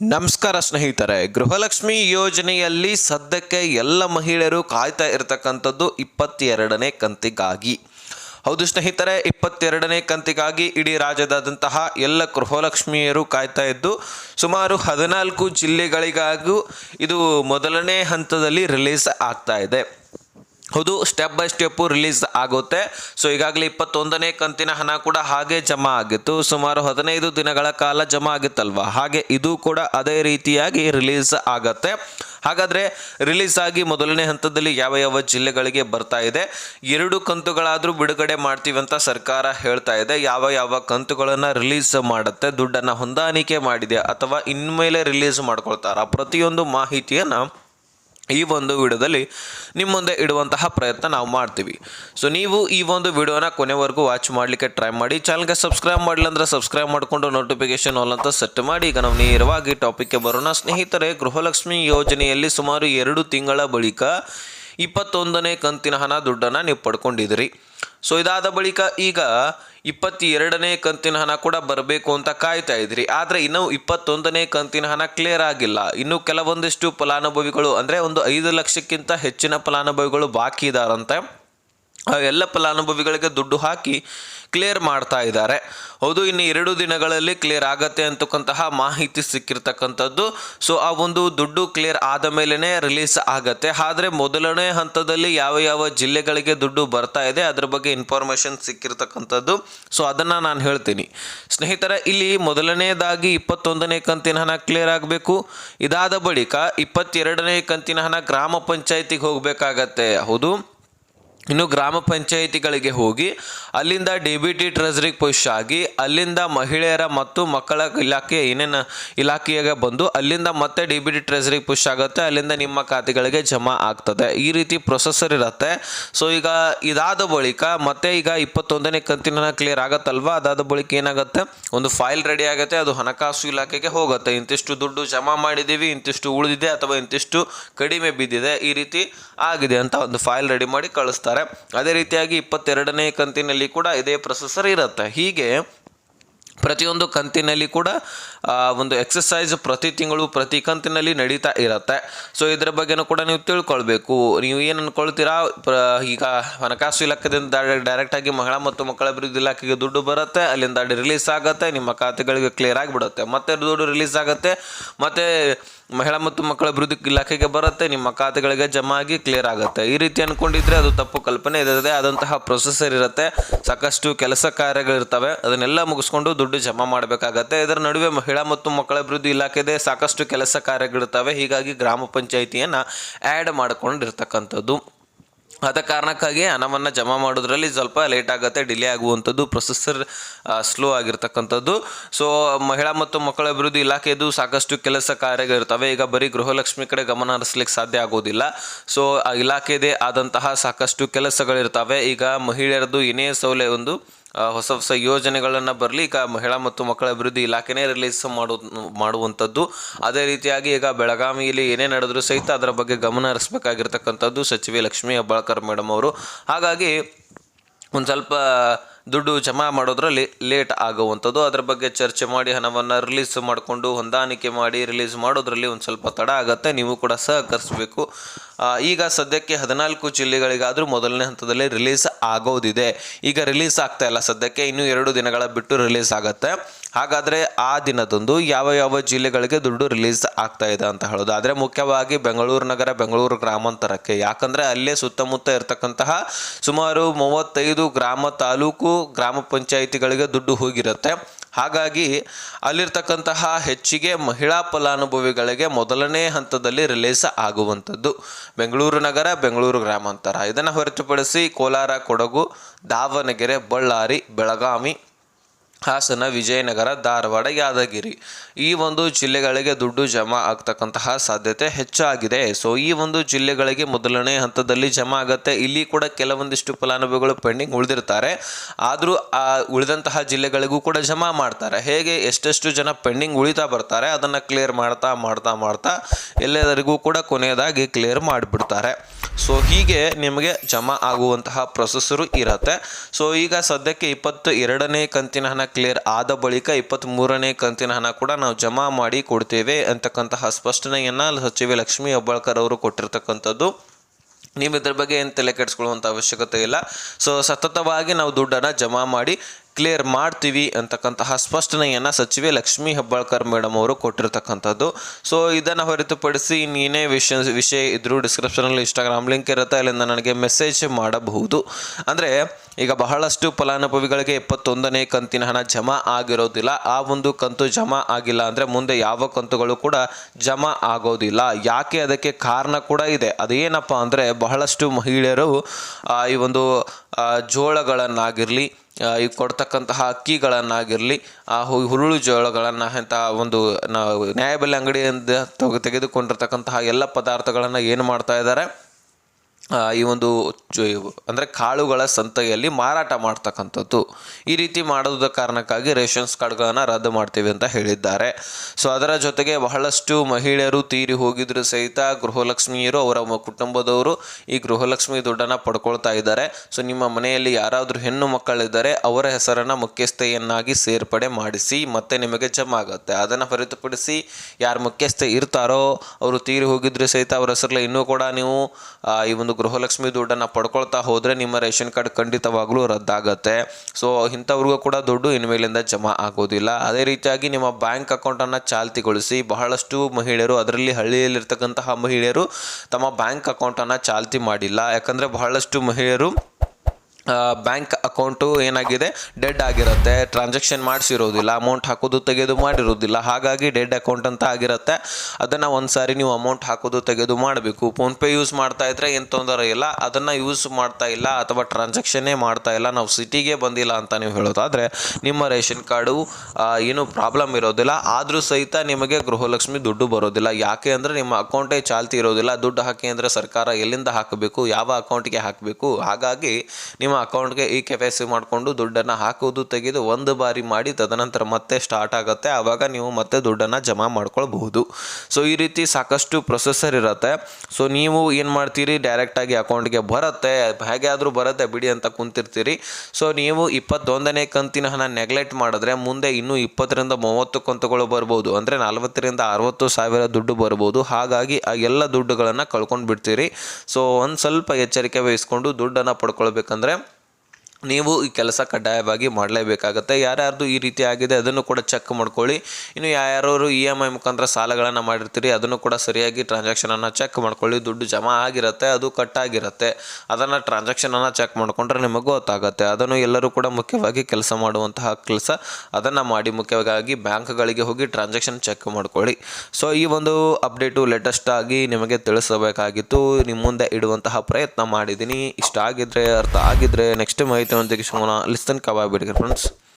ನಮಸ್ಕಾರ ಸ್ನೇಹಿತರೆ, ಗೃಹಲಕ್ಷ್ಮಿ ಯೋಜನೆಯಲ್ಲಿ ಸದ್ಯಕ್ಕೆ ಎಲ್ಲ ಮಹಿಳೆಯರು ಕಾಯ್ತಾ ಇರತಕ್ಕಂಥದ್ದು ಇಪ್ಪತ್ತೆರಡನೇ ಕಂತಿಗಾಗಿ. ಹೌದು ಸ್ನೇಹಿತರೆ, ಇಪ್ಪತ್ತೆರಡನೇ ಕಂತಿಗಾಗಿ ಇಡೀ ರಾಜ್ಯದಾದಂತಹ ಎಲ್ಲ ಗೃಹಲಕ್ಷ್ಮಿಯರು ಕಾಯ್ತಾ ಇದ್ದು, ಸುಮಾರು ಹದಿನಾಲ್ಕು ಜಿಲ್ಲೆಗಳಿಗಾಗೂ ಇದು ಮೊದಲನೇ ಹಂತದಲ್ಲಿ ರಿಲೀಸ್ ಆಗ್ತಾ ಇದೆ. ಹೌದು ಸ್ಟೆಪ್ ಬೈ ಸ್ಟೆಪ್ಪು ರಿಲೀಸ್ ಆಗುತ್ತೆ. ಸೊ ಈಗಾಗಲೇ ಇಪ್ಪತ್ತೊಂದನೇ ಕಂತಿನ ಹಣ ಕೂಡ ಹಾಗೆ ಜಮಾ ಆಗಿತ್ತು. ಸುಮಾರು ಹದಿನೈದು ದಿನಗಳ ಕಾಲ ಜಮಾ ಆಗಿತ್ತಲ್ವಾ? ಹಾಗೆ ಇದು ಕೂಡ ಅದೇ ರೀತಿಯಾಗಿ ರಿಲೀಸ್ ಆಗತ್ತೆ. ಹಾಗಾದರೆ ರಿಲೀಸ್ ಆಗಿ ಮೊದಲನೇ ಹಂತದಲ್ಲಿ ಯಾವ ಯಾವ ಜಿಲ್ಲೆಗಳಿಗೆ ಬರ್ತಾ ಇದೆ? ಎರಡು ಕಂತುಗಳಾದರೂ ಬಿಡುಗಡೆ ಮಾಡ್ತೀವಿ ಅಂತ ಸರ್ಕಾರ ಹೇಳ್ತಾ ಇದೆ. ಯಾವ ಯಾವ ಕಂತುಗಳನ್ನು ರಿಲೀಸ್ ಮಾಡುತ್ತೆ? ದುಡ್ಡನ್ನು ಹೊಂದಾಣಿಕೆ ಮಾಡಿದೆ ಅಥವಾ ಇನ್ಮೇಲೆ ರಿಲೀಸ್ ಮಾಡ್ಕೊಳ್ತಾರ? ಪ್ರತಿಯೊಂದು ಮಾಹಿತಿಯನ್ನು ಈ ಒಂದು ವಿಡಿಯೋದಲ್ಲಿ ನಿಮ್ಮ ಮುಂದೆ ಇಡುವಂತಹ ಪ್ರಯತ್ನ ನಾವು ಮಾಡ್ತೀವಿ. ಸೊ ನೀವು ಈ ಒಂದು ವಿಡಿಯೋನ ಕೊನೆವರೆಗೂ ವಾಚ್ ಮಾಡಲಿಕ್ಕೆ ಟ್ರೈ ಮಾಡಿ ಚಾನಲ್ಗೆ ಸಬ್ಸ್ಕ್ರೈಬ್ ಮಾಡಲಿಲ್ಲ ಅಂದರೆ ಸಬ್ಸ್ಕ್ರೈಬ್ ಮಾಡಿಕೊಂಡು ನೋಟಿಫಿಕೇಶನ್ ಆಲ್ ಅಂತ ಸೆಟ್ ಮಾಡಿ. ಈಗ ನಾವು ನೇರವಾಗಿ ಟಾಪಿಕ್ಗೆ ಬರೋಣ. ಸ್ನೇಹಿತರೆ, ಗೃಹಲಕ್ಷ್ಮಿ ಯೋಜನೆಯಲ್ಲಿ ಸುಮಾರು ಎರಡು ತಿಂಗಳ ಬಳಿಕ ಇಪ್ಪತ್ತೊಂದನೇ ಕಂತಿನ ಹಣ ದುಡ್ಡನ್ನು ನೀವು ಪಡ್ಕೊಂಡಿದ್ದೀರಿ. ಸೊ ಇದಾದ ಬಳಿಕ ಈಗ ಇಪ್ಪತ್ತೆರಡನೇ ಕಂತಿನ ಹಣ ಕೂಡ ಬರಬೇಕು ಅಂತ ಕಾಯ್ತಾ ಇದ್ರಿ. ಆದರೆ ಇನ್ನೂ ಇಪ್ಪತ್ತೊಂದನೇ ಕಂತಿನ ಹಣ ಕ್ಲಿಯರ್ ಆಗಿಲ್ಲ. ಇನ್ನು ಕೆಲವೊಂದಿಷ್ಟು ಫಲಾನುಭವಿಗಳು, ಅಂದರೆ ಒಂದು ಐದು ಲಕ್ಷಕ್ಕಿಂತ ಹೆಚ್ಚಿನ ಫಲಾನುಭವಿಗಳು ಬಾಕಿ ಇದ್ದಾರಂತೆ ಎಲ್ಲ ಫಲಾನುಭವಿಗಳಿಗೆ ದುಡ್ಡು ಹಾಕಿ ಕ್ಲಿಯರ್ ಮಾಡ್ತಾ ಇದ್ದಾರೆ. ಹೌದು, ಇನ್ನು ಎರಡು ದಿನಗಳಲ್ಲಿ ಕ್ಲಿಯರ್ ಆಗತ್ತೆ ಅಂತಕ್ಕಂತಹ ಮಾಹಿತಿ ಸಿಕ್ಕಿರ್ತಕ್ಕಂಥದ್ದು. ಸೊ ಆ ಒಂದು ದುಡ್ಡು ಕ್ಲಿಯರ್ ಆದ ಮೇಲೇ ರಿಲೀಸ್ ಆಗತ್ತೆ. ಆದರೆ ಮೊದಲನೇ ಹಂತದಲ್ಲಿ ಯಾವ ಯಾವ ಜಿಲ್ಲೆಗಳಿಗೆ ದುಡ್ಡು ಬರ್ತಾ ಇದೆ, ಅದ್ರ ಬಗ್ಗೆ ಇನ್ಫಾರ್ಮೇಷನ್ ಸಿಕ್ಕಿರ್ತಕ್ಕಂಥದ್ದು. ಸೊ ಅದನ್ನು ನಾನು ಹೇಳ್ತೀನಿ. ಸ್ನೇಹಿತರ, ಇಲ್ಲಿ ಮೊದಲನೇದಾಗಿ ಇಪ್ಪತ್ತೊಂದನೇ ಕಂತಿನ ಹಣ ಕ್ಲಿಯರ್ ಆಗಬೇಕು. ಇದಾದ ಬಳಿಕ ಇಪ್ಪತ್ತೆರಡನೇ ಕಂತಿನ ಹಣ ಗ್ರಾಮ ಪಂಚಾಯತಿಗೆ ಹೋಗಬೇಕಾಗತ್ತೆ. ಹೌದು. ಇನ್ನು ಗ್ರಾಮ ಪಂಚಾಯಿತಿಗಳಿಗೆ ಹೋಗಿ ಅಲ್ಲಿಂದ ಡಿ ಬಿ ಟಿ ಟ್ರೆಜರಿಗೆ ಪುಷ್ ಆಗಿ ಅಲ್ಲಿಂದ ಮಹಿಳೆಯರ ಮತ್ತು ಮಕ್ಕಳ ಇಲಾಖೆ ಏನೇನು ಇಲಾಖೆಗೆ ಬಂದು ಅಲ್ಲಿಂದ ಮತ್ತೆ ಡಿ ಬಿ ಟಿ ಟ್ರೆಜರಿಗೆ ಪುಷ್ ಆಗುತ್ತೆ, ಅಲ್ಲಿಂದ ನಿಮ್ಮ ಖಾತೆಗಳಿಗೆ ಜಮಾ ಆಗ್ತದೆ. ಈ ರೀತಿ ಪ್ರೊಸೆಸರ್ ಇರುತ್ತೆ. ಸೊ ಈಗ ಇದಾದ ಬಳಿಕ ಮತ್ತೆ ಈಗ ಇಪ್ಪತ್ತೊಂದನೇ ಕಂತಿನ ಕ್ಲಿಯರ್ ಆಗತ್ತಲ್ವಾ? ಅದಾದ ಬಳಿಕ ಏನಾಗುತ್ತೆ? ಒಂದು ಫೈಲ್ ರೆಡಿ ಆಗುತ್ತೆ, ಅದು ಹಣಕಾಸು ಇಲಾಖೆಗೆ ಹೋಗುತ್ತೆ. ಇಂತಿಷ್ಟು ದುಡ್ಡು ಜಮಾ ಮಾಡಿದ್ದೀವಿ ಇಂತಿಷ್ಟು ಉಳಿದಿದೆ ಅಥವಾ ಇಂತಿಷ್ಟು ಕಡಿಮೆ ಬಿದ್ದಿದೆ, ಈ ರೀತಿ ಆಗಿದೆ ಅಂತ ಒಂದು ಫೈಲ್ ರೆಡಿ ಮಾಡಿ ಕಳಿಸ್ತಾರೆ. ಅದೇ ರೀತಿಯಾಗಿ ಇಪ್ಪತ್ತೆರಡನೇ ಕಂತಿನಲ್ಲಿ ಕೂಡ ಇದೇ ಪ್ರೊಸೆಸರ್ ಇರುತ್ತೆ. ಹೀಗೆ ಪ್ರತಿಯೊಂದು ಕಂತಿನಲ್ಲಿ ಕೂಡ ಒಂದು ಎಕ್ಸಸೈಸ್ ಪ್ರತಿ ತಿಂಗಳು, ಪ್ರತಿ ಕಂತಿನಲ್ಲಿ ನಡೀತಾ ಇರುತ್ತೆ. ಸೊ ಇದ್ರ ಬಗ್ಗೆನೂ ಕೂಡ ನೀವು ತಿಳ್ಕೊಳ್ಬೇಕು. ನೀವು ಏನು ಅನ್ಕೊಳ್ತೀರಾ? ಪ್ರ, ಈಗ ಹಣಕಾಸು ಇಲಾಖೆದಿಂದ ಡೈರೆಕ್ಟಾಗಿ ಮಹಿಳಾ ಮತ್ತು ಮಕ್ಕಳ ಅಭಿವೃದ್ಧಿ ಇಲಾಖೆಗೆ ದುಡ್ಡು ಬರುತ್ತೆ, ಅಲ್ಲಿಂದ ರಿಲೀಸ್ ಆಗುತ್ತೆ, ನಿಮ್ಮ ಖಾತೆಗಳಿಗೆ ಕ್ಲಿಯರ್ ಆಗಿಬಿಡುತ್ತೆ. ಮತ್ತೆ ದುಡ್ಡು ರಿಲೀಸ್ ಆಗುತ್ತೆ, ಮತ್ತೆ ಮಹಿಳಾ ಮತ್ತು ಮಕ್ಕಳ ಅಭಿವೃದ್ಧಿ ಇಲಾಖೆಗೆ ಬರುತ್ತೆ, ನಿಮ್ಮ ಖಾತೆಗಳಿಗೆ ಜಮಾ ಆಗಿ ಕ್ಲಿಯರ್ ಆಗುತ್ತೆ. ಈ ರೀತಿ ಅನ್ಕೊಂಡಿದ್ರೆ ಅದು ತಪ್ಪು ಕಲ್ಪನೆ. ಇದೆ ಆದಂತಹ ಪ್ರೊಸೆಸರ್ ಇರುತ್ತೆ. ಸಾಕಷ್ಟು ಕೆಲಸ ಕಾರ್ಯಗಳಿರ್ತವೆ. ಅದನ್ನೆಲ್ಲ ಮುಗಿಸ್ಕೊಂಡು ದುಡ್ಡು ಜಮಾ ಮಾಡಬೇಕಾಗತ್ತೆ. ಇದರ ನಡುವೆ ಮಹಿಳಾ ಮತ್ತು ಮಕ್ಕಳ ಅಭಿವೃದ್ಧಿ ಇಲಾಖೆದೇ ಸಾಕಷ್ಟು ಕೆಲಸ ಕಾರ್ಯಗಳಿರ್ತವೆ. ಹೀಗಾಗಿ ಗ್ರಾಮ ಪಂಚಾಯಿತಿಯನ್ನು ಆ್ಯಡ್ ಮಾಡಿಕೊಂಡಿರ್ತಕ್ಕಂಥದ್ದು. ಆದ ಕಾರಣಕ್ಕಾಗಿ ಹಣವನ್ನು ಜಮಾ ಮಾಡೋದ್ರಲ್ಲಿ ಸ್ವಲ್ಪ ಲೇಟ್ ಆಗುತ್ತೆ ಡಿಲೇ ಆಗುವಂಥದ್ದು ಪ್ರೊಸೆಸರ್ ಸ್ಲೋ ಆಗಿರ್ತಕ್ಕಂಥದ್ದು. ಸೊ ಮಹಿಳಾ ಮತ್ತು ಮಕ್ಕಳ ಅಭಿವೃದ್ಧಿ ಇಲಾಖೆದು ಸಾಕಷ್ಟು ಕೆಲಸ ಕಾರ್ಯಗಳಿರ್ತವೆ. ಈಗ ಬರೀ ಗೃಹಲಕ್ಷ್ಮಿ ಕಡೆ ಗಮನ ಹರಿಸ್ಲಿಕ್ಕೆ ಸಾಧ್ಯ ಆಗೋದಿಲ್ಲ. ಸೊ ಆ ಇಲಾಖೆದೇ ಆದಂತಹ ಸಾಕಷ್ಟು ಕೆಲಸಗಳಿರ್ತವೆ. ಈಗ ಮಹಿಳೆಯರದು ಏನೇ ಸೌಲಭ್ಯ ಒಂದು ಹೊಸ ಹೊಸ ಯೋಜನೆಗಳನ್ನು ಬರಲಿ ಈಗ ಮಹಿಳಾ ಮತ್ತು ಮಕ್ಕಳ ಅಭಿವೃದ್ಧಿ ಇಲಾಖೆನೇ ರಿಲೀಸ್ ಮಾಡೋ, ಮಾಡುವಂಥದ್ದು. ಅದೇ ರೀತಿಯಾಗಿ ಈಗ ಬೆಳಗಾವಿಯಲ್ಲಿ ಏನೇ ನಡೆದರೂ ಸಹಿತ ಅದರ ಬಗ್ಗೆ ಗಮನ ಹರಿಸಬೇಕಾಗಿರ್ತಕ್ಕಂಥದ್ದು ಸಚಿವೆ ಲಕ್ಷ್ಮೀ ಹೆಬ್ಬಾಳ್ಕರ್ ಮೇಡಮ್ ಅವರು. ಹಾಗಾಗಿ ಒಂದು ಸ್ವಲ್ಪ ದುಡ್ಡು ಜಮಾ ಮಾಡೋದ್ರಲ್ಲಿ ಲೇಟ್ ಆಗುವಂಥದ್ದು. ಅದರ ಬಗ್ಗೆ ಚರ್ಚೆ ಮಾಡಿ, ಹಣವನ್ನು ರಿಲೀಸ್ ಮಾಡಿಕೊಂಡು ಹೊಂದಾಣಿಕೆ ಮಾಡಿ ರಿಲೀಸ್ ಮಾಡೋದ್ರಲ್ಲಿ ಒಂದು ಸ್ವಲ್ಪ ತಡ ಆಗುತ್ತೆ. ನೀವು ಕೂಡ ಸಹಕರಿಸಬೇಕು. ಈಗ ಸದ್ಯಕ್ಕೆ ಹದಿನಾಲ್ಕು ಜಿಲ್ಲೆಗಳಿಗಾದರೂ ಮೊದಲನೇ ಹಂತದಲ್ಲಿ ರಿಲೀಸ್ ಆಗೋದಿದೆ. ಈಗ ರಿಲೀಸ್ ಆಗ್ತಾ ಇಲ್ಲ. ಸದ್ಯಕ್ಕೆ ಇನ್ನೂ ಎರಡು ದಿನಗಳ ಬಿಟ್ಟು ರಿಲೀಸ್ ಆಗುತ್ತೆ. ಹಾಗಾದರೆ ಆ ದಿನದಂದು ಯಾವ ಯಾವ ಜಿಲ್ಲೆಗಳಿಗೆ ದುಡ್ಡು ರಿಲೀಸ್ ಆಗ್ತಾ ಇದೆ ಅಂತ ಹೇಳೋದು. ಆದರೆ ಮುಖ್ಯವಾಗಿ ಬೆಂಗಳೂರು ನಗರ, ಬೆಂಗಳೂರು ಗ್ರಾಮಾಂತರಕ್ಕೆ. ಯಾಕಂದರೆ ಅಲ್ಲೇ ಸುತ್ತಮುತ್ತ ಇರತಕ್ಕಂತಹ ಸುಮಾರು ಮೂವತ್ತೈದು ಗ್ರಾಮ ತಾಲೂಕು ಗ್ರಾಮ ಪಂಚಾಯಿತಿಗಳಿಗೆ ದುಡ್ಡು ಹೋಗಿರುತ್ತೆ. ಹಾಗಾಗಿ ಅಲ್ಲಿರ್ತಕ್ಕಂತಹ ಹೆಚ್ಚಿಗೆ ಮಹಿಳಾ ಫಲಾನುಭವಿಗಳಿಗೆ ಮೊದಲನೇ ಹಂತದಲ್ಲಿ ರಿಲೀಸ್ ಆಗುವಂಥದ್ದು. ಬೆಂಗಳೂರು ನಗರ, ಬೆಂಗಳೂರು ಗ್ರಾಮಾಂತರ. ಇದನ್ನು ಹೊರತುಪಡಿಸಿ ಕೋಲಾರ, ಕೊಡಗು, ದಾವಣಗೆರೆ, ಬಳ್ಳಾರಿ, ಬೆಳಗಾವಿ ಹಾಸನ ವಿಜಯನಗರ ಧಾರವಾಡ ಯಾದಗಿರಿ. ಈ ಒಂದು ಜಿಲ್ಲೆಗಳಿಗೆ ದುಡ್ಡು ಜಮಾ ಆಗ್ತಕ್ಕಂತಹ ಸಾಧ್ಯತೆ ಹೆಚ್ಚಾಗಿದೆ. ಸೊ ಈ ಒಂದು ಜಿಲ್ಲೆಗಳಿಗೆ ಮೊದಲನೇ ಹಂತದಲ್ಲಿ ಜಮಾ ಆಗುತ್ತೆ. ಇಲ್ಲಿ ಕೂಡ ಕೆಲವೊಂದಿಷ್ಟು ಫಲಾನುಭವಿಗಳು ಪೆಂಡಿಂಗ್ ಉಳಿದಿರ್ತಾರೆ. ಆದರೂ, ಆ, ಉಳಿದಂತಹ ಜಿಲ್ಲೆಗಳಿಗೂ ಕೂಡ ಜಮಾ ಮಾಡ್ತಾರೆ. ಹೇಗೆ ಎಷ್ಟೆಷ್ಟು ಜನ ಪೆಂಡಿಂಗ್ ಉಳಿತಾ ಬರ್ತಾರೆ, ಅದನ್ನು ಕ್ಲಿಯರ್ ಮಾಡ್ತಾ ಮಾಡ್ತಾ ಮಾಡ್ತಾ ಎಲ್ಲರಿಗೂ ಕೂಡ ಕೊನೆಯದಾಗಿ ಕ್ಲಿಯರ್ ಮಾಡಿಬಿಡ್ತಾರೆ. ಸೊ ಹೀಗೆ ನಿಮಗೆ ಜಮಾ ಆಗುವಂತಹ ಪ್ರೊಸೆಸರು ಇರುತ್ತೆ. ಸೊ ಈಗ ಸದ್ಯಕ್ಕೆ ಇಪ್ಪತ್ತು ಎರಡನೇ ಕಂತಿನ ಹಣ ಕ್ಲಿಯರ್ ಆದ ಬಳಿಕ ಇಪ್ಪತ್ತ್ಮೂರನೇ ಕಂತಿನ ಹಣ ಕೂಡ ನಾವು ಜಮಾ ಮಾಡಿ ಕೊಡ್ತೇವೆ ಅಂತಕ್ಕಂತಹ ಸ್ಪಷ್ಟನೆಯನ್ನು ಸಚಿವೆ ಲಕ್ಷ್ಮೀ ಹೆಬ್ಬಾಳ್ಕರ್ ಅವರು ಕೊಟ್ಟಿರ್ತಕ್ಕಂಥದ್ದು. ನೀವು ಇದ್ರ ಬಗ್ಗೆ ಏನು ತಲೆ ಕೆಡಿಸ್ಕೊಳ್ಳುವಂಥ ಅವಶ್ಯಕತೆ ಇಲ್ಲ. ಸೊ ಸತತವಾಗಿ ನಾವು ದುಡ್ಡನ್ನು ಜಮಾ ಮಾಡಿ ಕ್ಲಿಯರ್ ಮಾಡ್ತೀವಿ ಅಂತಕ್ಕಂತಹ ಸ್ಪಷ್ಟನೆಯನ್ನು ಸಚಿವೆ ಲಕ್ಷ್ಮೀ ಹೆಬ್ಬಾಳ್ಕರ್ ಮೇಡಮ್ ಅವರು ಕೊಟ್ಟಿರ್ತಕ್ಕಂಥದ್ದು. ಸೊ ಇದನ್ನು ಹೊರತುಪಡಿಸಿ ಇನ್ನೇನೇ ವಿಷಯ ವಿಷಯ ಇದ್ರೂ ಡಿಸ್ಕ್ರಿಪ್ಷನಲ್ಲಿ ಇನ್ಸ್ಟಾಗ್ರಾಮ್ ಲಿಂಕ್ ಇರುತ್ತೆ, ಅಲ್ಲಿಂದ ನನಗೆ ಮೆಸೇಜ್ ಮಾಡಬಹುದು. ಅಂದರೆ, ಈಗ ಬಹಳಷ್ಟು ಫಲಾನುಭವಿಗಳಿಗೆ ಇಪ್ಪತ್ತೊಂದನೇ ಕಂತಿನ ಹಣ ಜಮಾ ಆಗಿರೋದಿಲ್ಲ. ಆ ಒಂದು ಕಂತು ಜಮಾ ಆಗಿಲ್ಲ ಅಂದರೆ ಮುಂದೆ ಯಾವ ಕಂತುಗಳು ಕೂಡ ಜಮಾ ಆಗೋದಿಲ್ಲ. ಯಾಕೆ ಅದಕ್ಕೆ ಕಾರಣ ಕೂಡ ಇದೆ. ಅದೇನಪ್ಪ ಅಂದರೆ ಬಹಳಷ್ಟು ಮಹಿಳೆಯರು ಈ ಒಂದು ಜೋಳಗಳನ್ನಾಗಿರಲಿ ಈ ಕೊಡ್ತಕ್ಕಂತಹ ಅಕ್ಕಿಗಳನ್ನಾಗಿರಲಿ, ಆ ಹುರುಳು ಜೋಳಗಳನ್ನು ಅಂತ ಒಂದು ನ್ಯಾಯಬೆಲೆ ಅಂಗಡಿಯಿಂದ ತೆಗೆ- ತೆಗೆದುಕೊಂಡಿರ್ತಕ್ಕಂತಹ ಎಲ್ಲ ಪದಾರ್ಥಗಳನ್ನು ಏನು ಮಾಡ್ತಾ ಇದ್ದಾರೆ? ಈ ಒಂದು ಅಂದರೆ ಕಾಳುಗಳ ಸಂತೆಯಲ್ಲಿ ಮಾರಾಟ ಮಾಡ್ತಕ್ಕಂಥದ್ದು. ಈ ರೀತಿ ಮಾಡೋದ ಕಾರಣಕ್ಕಾಗಿ ರೇಷನ್ಸ್ ಕಾರ್ಡ್ಗಳನ್ನು ರದ್ದು ಮಾಡ್ತೀವಿ ಅಂತ ಹೇಳಿದ್ದಾರೆ. ಸೊ, ಅದರ ಜೊತೆಗೆ ಬಹಳಷ್ಟು ಮಹಿಳೆಯರು ತೀರಿ ಹೋಗಿದ್ರು ಸಹಿತ ಗೃಹಲಕ್ಷ್ಮಿಯರು ಅವರ ಕುಟುಂಬದವರು ಈ ಗೃಹಲಕ್ಷ್ಮಿ ದುಡ್ಡನ್ನು ಪಡ್ಕೊಳ್ತಾ ಇದ್ದಾರೆ. ಸೊ, ನಿಮ್ಮ ಮನೆಯಲ್ಲಿ ಯಾರಾದರೂ ಹೆಣ್ಣು ಮಕ್ಕಳಿದ್ದಾರೆ ಅವರ ಹೆಸರನ್ನು ಮುಖ್ಯಸ್ಥೆಯನ್ನಾಗಿ ಸೇರ್ಪಡೆ ಮಾಡಿಸಿ, ಮತ್ತೆ ನಿಮಗೆ ಜಮಾ ಆಗುತ್ತೆ. ಅದನ್ನು ಹೊರತುಪಡಿಸಿ ಯಾರು ಮುಖ್ಯಸ್ಥೆ ಇರ್ತಾರೋ, ಅವರು ತೀರಿ ಹೋಗಿದ್ರು ಸಹಿತ ಅವರ ಹೆಸರಲ್ಲಿ ಇನ್ನೂ ಕೂಡ ನೀವು ಈ ಒಂದು ಗೃಹಲಕ್ಷ್ಮಿ ದುಡ್ಡನ್ನು ಪಡ್ಕೊಳ್ತಾ ಹೋದರೆ ನಿಮ್ಮ ರೇಷನ್ ಕಾರ್ಡ್ ಖಂಡಿತವಾಗ್ಲೂ ರದ್ದಾಗತ್ತೆ. ಸೊ ಇಂಥವ್ರಿಗೂ ಕೂಡ ದುಡ್ಡು ಇನ್ಮೇಲಿಂದ ಜಮಾ ಆಗೋದಿಲ್ಲ. ಅದೇ ರೀತಿಯಾಗಿ ನಿಮ್ಮ ಬ್ಯಾಂಕ್ ಅಕೌಂಟನ್ನು ಚಾಲ್ತಿಗೊಳಿಸಿ, ಬಹಳಷ್ಟು ಮಹಿಳೆಯರು ಅದರಲ್ಲಿ ಹಳ್ಳಿಯಲ್ಲಿರ್ತಕ್ಕಂತಹ ಮಹಿಳೆಯರು ತಮ್ಮ ಬ್ಯಾಂಕ್ ಅಕೌಂಟನ್ನು ಚಾಲ್ತಿ ಮಾಡಿಲ್ಲ. ಯಾಕಂದರೆ ಬಹಳಷ್ಟು ಮಹಿಳೆಯರು ಬ್ಯಾಂಕ್ ಅಕೌಂಟು ಏನಾಗಿದೆ? ಡೆಡ್ ಆಗಿರುತ್ತೆ. ಟ್ರಾನ್ಸಾಕ್ಷನ್ ಮಾಡಿಸಿರೋದಿಲ್ಲ. ಅಮೌಂಟ್ ಹಾಕೋದು ತೆಗೆದು ಮಾಡಿರೋದಿಲ್ಲ. ಹಾಗಾಗಿ ಡೆಡ್ ಅಕೌಂಟ್ ಅಂತ ಆಗಿರುತ್ತೆ. ಅದನ್ನು ಒಂದು ಸಾರಿ ನೀವು ಅಮೌಂಟ್ ಹಾಕೋದು ತೆಗೆದು ಮಾಡಬೇಕು. ಫೋನ್ಪೇ ಯೂಸ್ ಮಾಡ್ತಾ ಇದ್ರೆ ಏನು ತೊಂದರೆ ಇಲ್ಲ. ಅದನ್ನು ಯೂಸ್ ಮಾಡ್ತಾ ಇಲ್ಲ ಅಥವಾ ಟ್ರಾನ್ಸಾಕ್ಷನ್ನೇ ಮಾಡ್ತಾ ಇಲ್ಲ. ನಾವು ಸಿಟಿಗೆ ಬಂದಿಲ್ಲ ಅಂತ ನೀವು ಹೇಳೋದಾದರೆ, ನಿಮ್ಮ ರೇಷನ್ ಕಾರ್ಡು ಏನು ಪ್ರಾಬ್ಲಮ್ ಇರೋದಿಲ್ಲ. ಆದರೂ ಸಹಿತ ನಿಮಗೆ ಗೃಹಲಕ್ಷ್ಮಿ ದುಡ್ಡು ಬರೋದಿಲ್ಲ. ಯಾಕೆ ಅಂದರೆ ನಿಮ್ಮ ಅಕೌಂಟೇ ಚಾಲ್ತಿ ಇರೋದಿಲ್ಲ. ದುಡ್ಡು ಹಾಕಿ ಅಂದರೆ ಸರ್ಕಾರ ಎಲ್ಲಿಂದ ಹಾಕಬೇಕು? ಯಾವ ಅಕೌಂಟ್ಗೆ ಹಾಕಬೇಕು? ಹಾಗಾಗಿ ನಿಮ್ಮ ಅಕೌಂಟ್ಗೆ ಈ ಕೆ ವೈ ಸಿ ಮಾಡಿಕೊಂಡು ದುಡ್ಡನ್ನು ಹಾಕೋದು, ತೆಗೆದು ಒಂದು ಬಾರಿ ಮಾಡಿ ತದನಂತರ ಮತ್ತೆ ಸ್ಟಾರ್ಟ್ ಆಗುತ್ತೆ. ಆವಾಗ ನೀವು ಮತ್ತೆ ದುಡ್ಡನ್ನು ಜಮಾ ಮಾಡ್ಕೊಳ್ಬಹುದು. ಸೊ ಈ ರೀತಿ ಸಾಕಷ್ಟು ಪ್ರೊಸೆಸರ್ ಇರುತ್ತೆ. ಸೊ ನೀವು ಏನು ಮಾಡ್ತೀರಿ? ಡೈರೆಕ್ಟಾಗಿ ಅಕೌಂಟ್ಗೆ ಬರುತ್ತೆ. ಹೇಗೆ ಆದರೂ ಬರುತ್ತೆ. ಬಿಡಿ ಅಂತ ಕುಂತಿರ್ತೀರಿ. ಸೊ ನೀವು ಇಪ್ಪತ್ತೊಂದನೇ ಕಂತಿನ ಹಣ ನೆಗ್ಲೆಕ್ಟ್ ಮಾಡಿದ್ರೆ ಮುಂದೆ ಇನ್ನೂ ಇಪ್ಪತ್ತರಿಂದ ಮೂವತ್ತು ಕಂತುಗಳು ಬರ್ಬೋದು. ಅಂದರೆ ನಲವತ್ತರಿಂದ ಅರವತ್ತು ಸಾವಿರ ದುಡ್ಡು ಬರ್ಬೋದು. ಹಾಗಾಗಿ ಆ ಎಲ್ಲ ದುಡ್ಡುಗಳನ್ನು ಕಳ್ಕೊಂಡು ಬಿಡ್ತೀರಿ ಸೊ ಒಂದು ಸ್ವಲ್ಪ ಎಚ್ಚರಿಕೆ ವಹಿಸ್ಕೊಂಡು ದುಡ್ಡನ್ನು ಪಡ್ಕೊಳ್ಬೇಕಂದ್ರೆ ನೀವು ಈ ಕೆಲಸ ಕಡ್ಡಾಯವಾಗಿ ಮಾಡಲೇಬೇಕಾಗುತ್ತೆ. ಯಾರ್ಯಾರ್ದು ಈ ರೀತಿ ಆಗಿದೆ ಅದನ್ನು ಕೂಡ ಚೆಕ್ ಮಾಡ್ಕೊಳ್ಳಿ. ಇನ್ನು ಯಾರ್ಯಾರು ಇ ಎಂ ಐ ಮುಖಾಂತರ ಸಾಲಗಳನ್ನು ಮಾಡಿರ್ತೀರಿ ಅದನ್ನು ಕೂಡ ಸರಿಯಾಗಿ ಟ್ರಾನ್ಸಾಕ್ಷನನ್ನು ಚೆಕ್ ಮಾಡ್ಕೊಳ್ಳಿ. ದುಡ್ಡು ಜಮಾ ಆಗಿರುತ್ತೆ, ಅದು ಕಟ್ ಆಗಿರುತ್ತೆ. ಅದನ್ನು ಟ್ರಾನ್ಸಾಕ್ಷನನ್ನು ಚೆಕ್ ಮಾಡಿಕೊಂಡ್ರೆ ನಿಮಗೆ ಗೊತ್ತಾಗುತ್ತೆ. ಅದನ್ನು ಎಲ್ಲರೂ ಕೂಡ ಮುಖ್ಯವಾಗಿ ಕೆಲಸ ಮಾಡುವಂತಹ ಕೆಲಸ ಅದನ್ನು ಮಾಡಿ ಮುಖ್ಯವಾಗಿ ಬ್ಯಾಂಕ್ಗಳಿಗೆ ಹೋಗಿ ಟ್ರಾನ್ಸಾಕ್ಷನ್ ಚೆಕ್ ಮಾಡ್ಕೊಳ್ಳಿ. ಸೊ ಈ ಒಂದು ಅಪ್ಡೇಟು ಲೇಟೆಸ್ಟ್ ಆಗಿ ನಿಮಗೆ ತಿಳಿಸಬೇಕಾಗಿತ್ತು. ನಿಮ್ಮ ಮುಂದೆ ಇಡುವಂತಹ ಪ್ರಯತ್ನ ಮಾಡಿದ್ದೀನಿ. ಇಷ್ಟ ಆಗಿದ್ರೆ ಅರ್ಥ ಆಗಿದ್ರೆ ನೆಕ್ಸ್ಟ್ రిటర్న్ దిగిసిన లిస్టన్ కబాబ్ ఫ్రెండ్స్